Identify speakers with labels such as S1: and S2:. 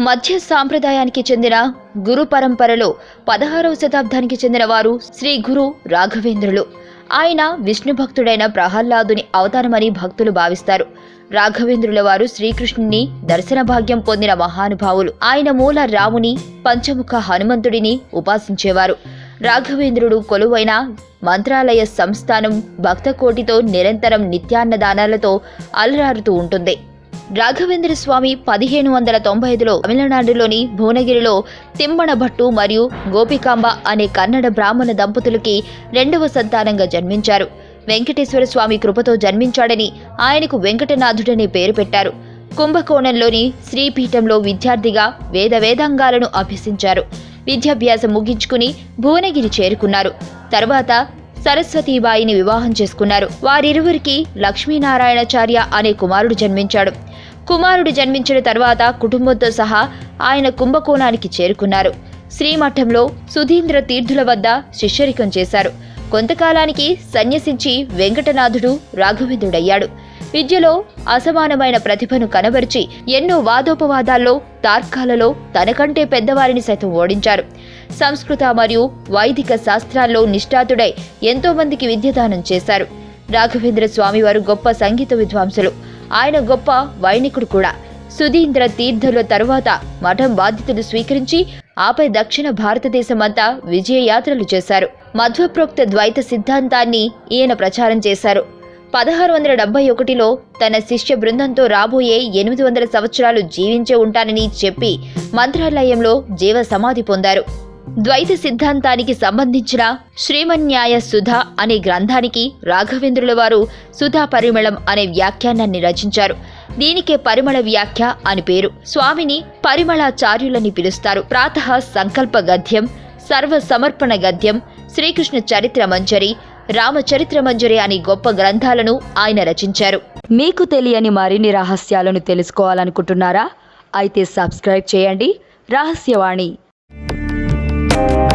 S1: మధ్య సాంప్రదాయానికి చెందిన గురు పరంపరలో పదహారవ శతాబ్దానికి చెందిన వారు శ్రీ గురు రాఘవేంద్రులు. ఆయన విష్ణు భక్తుడైన ప్రహ్లాదుని అవతారమని భక్తులు భావిస్తారు. రాఘవేంద్రుల వారు శ్రీకృష్ణుని దర్శన భాగ్యం పొందిన మహానుభావులు. ఆయన మూల రాముని పంచముఖ హనుమంతుడిని ఉపాసించేవారు. రాఘవేంద్రుడు కొలువైన మంత్రాలయ సంస్థానం భక్తకోటితో నిరంతరం నిత్యాన్నదానాలతో అలరారుతూ ఉంటుంది. రాఘవేంద్ర స్వామి పదిహేను వందల తొంభై ఐదులో తమిళనాడులోని భువనగిరిలో తిమ్మణ భట్టు మరియు గోపికాంబ అనే కన్నడ బ్రాహ్మణ దంపతులకి రెండవ సంతానంగా జన్మించారు. వెంకటేశ్వర స్వామి కృపతో జన్మించాడని ఆయనకు వెంకటనాథుడనే పేరు పెట్టారు. కుంభకోణంలోని శ్రీపీఠంలో విద్యార్థిగా వేద వేదాంగాలను అభ్యసించారు. విద్యాభ్యాసం ముగించుకుని భువనగిరి చేరుకున్నారు. తర్వాత సరస్వతీబాయిని వివాహం చేసుకున్నారు. వారిరువురికి లక్ష్మీనారాయణాచార్య అనే కుమారుడు జన్మించాడు. కుమారుడు జన్మించిన తర్వాత కుటుంబంతో సహా ఆయన కుంభకోణానికి చేరుకున్నారు. శ్రీమఠంలో సుధీంద్ర తీర్థుల వద్ద శిష్యరికం చేశారు. కొంతకాలానికి సన్యసించి వెంకటనాథుడు రాఘవేంద్రుడయ్యాడు. విద్యలో అసమానమైన ప్రతిభను కనబరిచి ఎన్నో వాదోపవాదాల్లో తార్కాలలో తనకంటే పెద్దవారిని సైతం ఓడించారు. సంస్కృత మరియు వైదిక శాస్త్రాల్లో నిష్ఠాతుడై ఎంతోమందికి విద్యదానం చేశారు. రాఘవేంద్ర స్వామివారు గొప్ప సంగీత విద్వాంసులు. ఆయన గొప్ప వైణికుడు కూడా. సుధీంద్ర తీర్థుల తరువాత మఠం బాధ్యతలు స్వీకరించి ఆపై దక్షిణ భారతదేశమంతా విజయయాత్రలు చేశారు. మధ్వప్రోక్త ద్వైత సిద్ధాంతాన్ని ఈయన ప్రచారం చేశారు. పదహారు వందల డెబ్బై ఒకటిలో తన శిష్య బృందంతో రాబోయే ఎనిమిది వందల సంవత్సరాలు జీవించే ఉంటానని చెప్పి మంత్రాలయంలో జీవ సమాధి పొందారు. ద్వైత సిద్ధాంతానికి సంబంధించిన శ్రీమన్యాయ సుధ అనే గ్రంథానికి రాఘవేంద్రుల వారు సుధా పరిమళం అనే వ్యాఖ్యానాన్ని రచించారు. దీనికే పరిమళ వ్యాఖ్య అని పేరు. స్వామిని పరిమళాచార్యులని పిలుస్తారు. ప్రాతః సంకల్ప గద్యం సర్వ సమర్పణ గద్యం శ్రీకృష్ణ చరిత్ర మంజరి రామచరిత్ర మంజరి అనే గొప్ప గ్రంథాలను ఆయన రచించారు.
S2: మీకు తెలియని మరిన్ని రహస్యాలను తెలుసుకోవాలనుకుంటున్నారా? అయితే సబ్స్క్రైబ్ చేయండి. రహస్యవాణి Thank you.